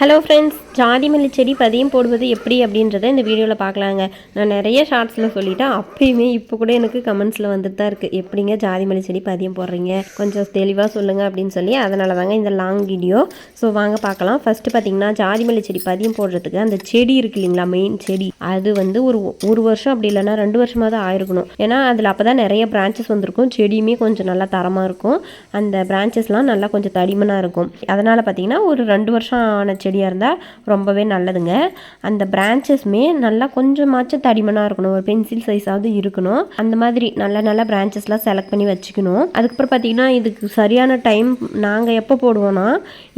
Hello friends ஜாதி மல்லி செடி பதியம் போடுவது எப்படி அப்படின்றத இந்த வீடியோவில் பார்க்கலாங்க. நான் நிறைய ஷார்ட்ஸில் சொல்லிட்டேன். அப்பயுமே இப்போ கூட எனக்கு கமெண்ட்ஸில் வந்துட்டு தான் இருக்குது எப்படிங்க ஜாதி மல்லி செடி பதியம் போடுறீங்க? கொஞ்சம் தெளிவாக சொல்லுங்கள் அப்படின்னு சொல்லி. அதனால தாங்க இந்த லாங் வீடியோ ஸோ வாங்க பார்க்கலாம். ஃபஸ்ட்டு பார்த்தீங்கன்னா ஜாதி மல்லி செடி பதியம் போடுறதுக்கு அந்த செடி இருக்கு இல்லைங்களா? மெயின் செடி. அது வந்து ஒரு ஒரு வருஷம் அப்படி இல்லைன்னா ரெண்டு வருஷமாக தான் ஆயிருக்கணும். ஏன்னா அதில் அப்போ தான் நிறைய பிரான்ச்சஸ் வந்திருக்கும். செடியுமே கொஞ்சம் நல்லா தரமாக இருக்கும். அந்த பிரான்ச்சஸ்லாம் நல்லா கொஞ்சம் தடிமனாக இருக்கும். அதனால் பார்த்தீங்கன்னா ஒரு ரெண்டு வருஷம் ஆன செடி செடியாக இருந்தால் ரொம்பவே நல்லதுங்க. அந்த பிரான்ச்சஸ்மே நல்லா கொஞ்சமாச்சும் தடிமனாக இருக்கணும். ஒரு பென்சில் சைஸாவது இருக்கணும். அந்த மாதிரி நல்ல நல்ல பிரான்ச்சஸ்லாம் செலக்ட் பண்ணி வச்சுக்கணும். அதுக்கப்புறம் பார்த்தீங்கன்னா இதுக்கு சரியான டைம் நாங்கள் எப்போ போடுவோம்னா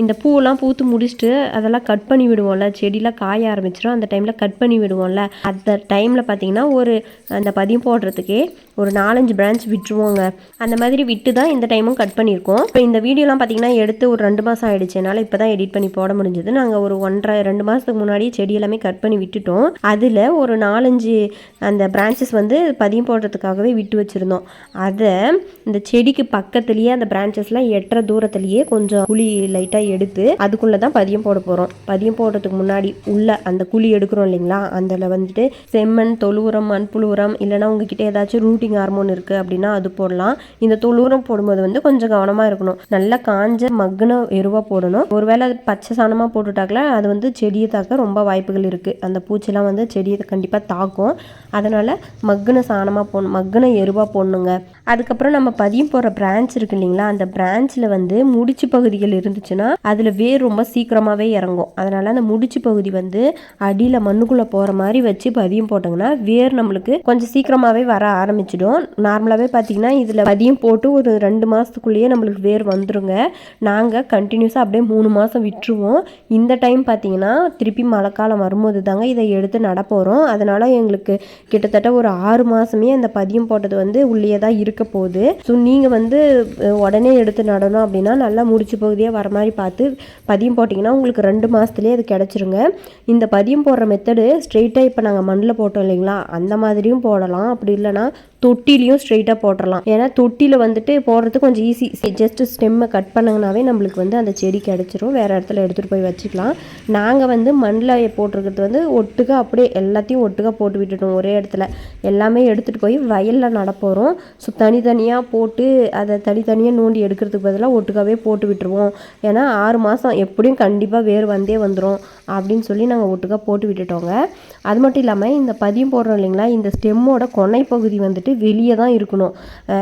இந்த பூவெல்லாம் பூத்து முடிச்சுட்டு அதெல்லாம் கட் பண்ணி விடுவோம்ல. செடியெலாம் காய ஆரம்பிச்சிடும் அந்த டைமில் கட் பண்ணி விடுவோம்ல. அந்த டைமில் பார்த்தீங்கன்னா ஒரு அந்த பதியம் போடுறதுக்கே ஒரு நாலஞ்சு பிரான்ச் விட்டுருவோங்க. அந்த மாதிரி விட்டு தான் இந்த டைமும் கட் பண்ணியிருக்கோம். இப்போ இந்த வீடியோலாம் பார்த்தீங்கன்னா எடுத்து ஒரு ரெண்டு மாதம் ஆயிடுச்சு. என்னால் இப்போ தான் எடிட் பண்ணி போட முடிஞ்சது. நாங்கள் ஒரு ஒன்றரை ரெண்டு மாதத்துக்கு முன்னாடி செடி எல்லாமே கட் பண்ணி விட்டுட்டோம். அதில் ஒரு நாலஞ்சு அந்த பிரான்ச்சஸ் வந்து பதியம் போடுறதுக்காகவே விட்டு வச்சுருந்தோம். அதை இந்த செடிக்கு பக்கத்துலேயே அந்த பிரான்ச்சஸ்லாம் எட்டுற தூரத்துலேயே கொஞ்சம் குழி லைட்டாக எடுத்து அதுக்குள்ளே தான் பதியம் போட போகிறோம் பதியம் போடுறதுக்கு முன்னாடி உள்ள அந்த குழி எடுக்கிறோம் இல்லைங்களா? அதில் வந்துட்டு செம்மண் தொழு உரம் மண்புழு உரம் இல்லைனா உங்ககிட்ட ஏதாச்சும் ரூட் ரூட்டிங் ஹார்மோன் இருக்குது அப்படின்னா அது போடலாம். இந்த தொழுரம் போடும்போது வந்து கொஞ்சம் கவனமாக இருக்கணும். நல்லா காஞ்ச மக்குன எருவாக போடணும். ஒருவேளை அது பச்சை சாணமாக போட்டுட்டாக்கல அது வந்து செடியை தாக்க ரொம்ப வாய்ப்புகள் இருக்குது அந்த பூச்சிலாம் வந்து செடியை கண்டிப்பாக தாக்கும். அதனால் மக்குன சாணமாக போடணும். மக்குன எருவாக போடணுங்க. அதுக்கப்புறம் நம்ம பதியம் போடுற பிரான்ச் இருக்கு இல்லைங்களா அந்த பிரான்ச்சில் வந்து முடிச்சு பகுதிகள் இருந்துச்சுன்னா அதில் வேர் ரொம்ப சீக்கிரமாகவே இறங்கும். அதனால் அந்த முடிச்சு பகுதி வந்து அடியில் மண்ணுக்குள்ளே போகிற மாதிரி வச்சு பதியம் போட்டோங்கன்னா வேர் நம்மளுக்கு கொஞ்சம் சீக்கிரமாகவே வர ஆரம்பிச்சிடும். நார்மலாகவே பார்த்தீங்கன்னா இதில் பதியம் போட்டு ஒரு ரெண்டு மாதத்துக்குள்ளேயே நம்மளுக்கு வேர் வந்துடுங்க நாங்கள் கண்டினியூஸாக அப்படியே மூணு மாதம் விட்டுருவோம். இந்த டைம் பார்த்தீங்கன்னா திருப்பி மழைக்காலம் வரும்போது தாங்க இதை எடுத்து நடப்போகிறோம் அதனால் எங்களுக்கு கிட்டத்தட்ட ஒரு ஆறு மாதமே அந்த பதியம் போட்டது வந்து உள்ளே தான் இருக்க. இருக்க போகுது ஸோ நீங்கள் வந்து உடனே எடுத்து நடணும் அப்படின்னா நல்லா முடிச்சு பகுதியாக வர மாதிரி பார்த்து பதியம் போட்டிங்கன்னா உங்களுக்கு ரெண்டு மாதத்துலேயே அது கிடச்சிருங்க. இந்த பதியம் போடுற மெத்தடு ஸ்ட்ரெயிட்டாக இப்போ நாங்கள் மண்ணில் போட்டோம் இல்லைங்களா? அந்த மாதிரியும் போடலாம். அப்படி இல்லைன்னா தொட்டிலையும் ஸ்ட்ரெயிட்டாக போட்டுடலாம் ஏன்னா தொட்டியில் வந்துட்டு போடுறது கொஞ்சம் ஈஸி ஜஸ்ட் ஸ்டெம்மை கட் பண்ணங்கனாவே நம்மளுக்கு வந்து அந்த செடி கிடச்சிரும். வேறு இடத்துல எடுத்துகிட்டு போய் வச்சுக்கலாம். நாங்கள் வந்து மண்ணில் போட்டிருக்கிறது வந்து ஒட்டுக்கா அப்படியே எல்லாத்தையும் ஒட்டுக்கா போட்டு விட்டுட்டோம் ஒரே இடத்துல. எல்லாமே எடுத்துகிட்டு போய் வயலில் நடப்போகிறோம் ஸோ தனித்தனியாக போட்டு அதை தனித்தனியாக நோண்டி எடுக்கிறதுக்கு பதிலாக ஒட்டுக்காவே போட்டு விட்டுருவோம். ஏன்னா ஆறு மாதம் எப்படியும் கண்டிப்பாக வேர் வந்தே வந்துடும் அப்படின்னு சொல்லி நாங்கள் ஒட்டுக்கா போட்டு விட்டுட்டோங்க. அது மட்டும் இல்லாமல் இந்த பதியம் போடுறோம் இல்லைங்களா? இந்த ஸ்டெம்மோட கொனை பகுதி வந்துட்டு வெளியே தான் இருக்கணும்.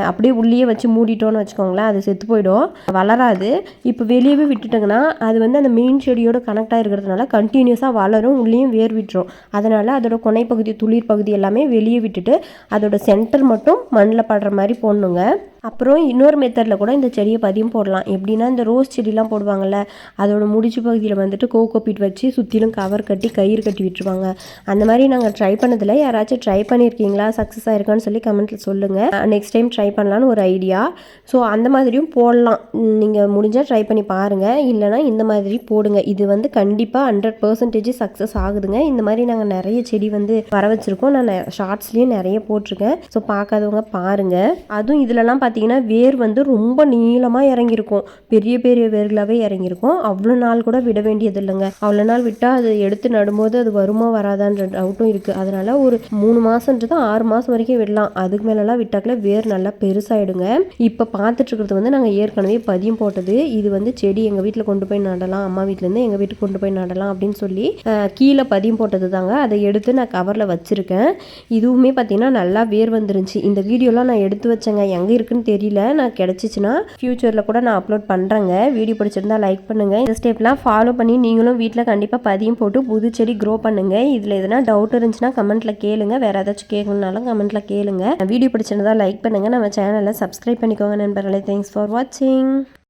அப்படியே உள்ளேயே வச்சு மூடிட்டோன்னு வச்சுக்கோங்களேன் அது செத்து போயிடும். வளராது. இப்போ வெளியவே விட்டுட்டோங்கன்னா அது வந்து அந்த மெயின் செடியோட கனெக்ட் ஆகிருக்கிறதுனால கண்டினியூஸாக வளரும் உள்ளேயும் வேர் விட்டுரும். அதனால் அதோட கொனை பகுதி துளிர் பகுதி எல்லாமே வெளியே விட்டுட்டு அதோட சென்டர் மட்டும் மண்ணில் படுற மாதிரி போடணுங்க. அப்புறம் இன்னொரு மெத்தடில் கூட இந்த செடியை பதியம் போடலாம். எப்படின்னா இந்த ரோஸ் செடிலாம் போடுவாங்கள்ல அதோட முடிச்சு பகுதியில் வந்துட்டு கோகோபீட் வச்சு சுற்றிலும் கவர் கட்டி கயிறு கட்டி விட்டுருவாங்க. அந்த மாதிரி நாங்கள் ட்ரை பண்ணதில் யாராச்சும் ட்ரை பண்ணியிருக்கீங்களா சக்ஸஸ் ஆயிருக்கான்னு சொல்லி கமெண்ட்டில் சொல்லுங்கள் நெக்ஸ்ட் டைம் ட்ரை பண்ணலான்னு ஒரு ஐடியா ஸோ அந்த மாதிரியும் போடலாம். நீங்கள் முடிஞ்சால் ட்ரை பண்ணி பாருங்கள் இல்லைனா இந்த மாதிரி போடுங்க. இது வந்து கண்டிப்பாக ஹண்ட்ரட் பர்சன்டேஜ் சக்ஸஸ் ஆகுதுங்க. இந்த மாதிரி நாங்கள் நிறைய செடி வந்து வர வச்சுருக்கோம். நான் ஷார்ட்ஸ்லேயும் நிறைய போட்டிருக்கேன். ஸோ பார்க்காதவங்க பாருங்கள் அதுவும் இதிலலாம் பார்த்தீங்கன்னா வேர் வந்து ரொம்ப நீளமாக இறங்கியிருக்கும். பெரிய பெரிய வேர்களாகவே இறங்கியிருக்கும். அவ்வளோ நாள் கூட விட வேண்டியது இல்லைங்க அவ்வளோ நாள் விட்டால் அது எடுத்து நடும்போது அது வருமா வராதான்ற டவுட்டும் இருக்குது அதனால் ஒரு மூணு மாதன்றது ஆறு மாதம் வரைக்கும் விடலாம். அதுக்கு மேலெலாம் விட்டாக்கில் வேர் நல்லா பெருசாகிடுங்க இப்போ பார்த்துட்ருக்கிறது வந்து நாங்கள் ஏற்கனவே பதியம் போட்டது. இது வந்து செடி எங்கள் வீட்டில் கொண்டு போய் நடலாம். அம்மா வீட்டிலேருந்து எங்கள் வீட்டுக்கு கொண்டு போய் நடலாம் அப்படின்னு சொல்லி கீழே பதியம் போட்டது தாங்க அதை எடுத்து நான் கவரில் வச்சுருக்கேன். இதுவுமே பார்த்தீங்கன்னா நல்லா வேர் வந்துருந்துச்சு. இந்த வீடியோலாம் நான் எடுத்து வச்சேங்க. எங்கே இருக்குன்னு தெரியல. நான் கிடச்சிச்சின்னா ஃப்யூச்சரில் கூட நான் அப்லோட் பண்ணுறேங்க வீடியோ பிடிச்சிருந்தா லைக் பண்ணுங்கள் இந்த ஸ்டெப்லாம் ஃபாலோ பண்ணி நீங்களும் வீட்டில் கண்டிப்பாக பதியம் போட்டு புது செடி க்ரோ பண்ணுங்கள் இதில் எதனா டவுட் இருந்துச்சுன்னா கமெண்ட்டில் கேளுங்க. வேறு ஏதாச்சும் கேட்கணுன்னாலும் கமெண்ட்டில் கேளுங்க. வீடியோ பிடிச்சிருந்தா லைக் பண்ணுங்கள் நம்ம சேனலை சப்ஸ்கிரைப் பண்ணிக்கோங்க நண்பர்களே. தேங்க்ஸ் ஃபார் வாட்சிங்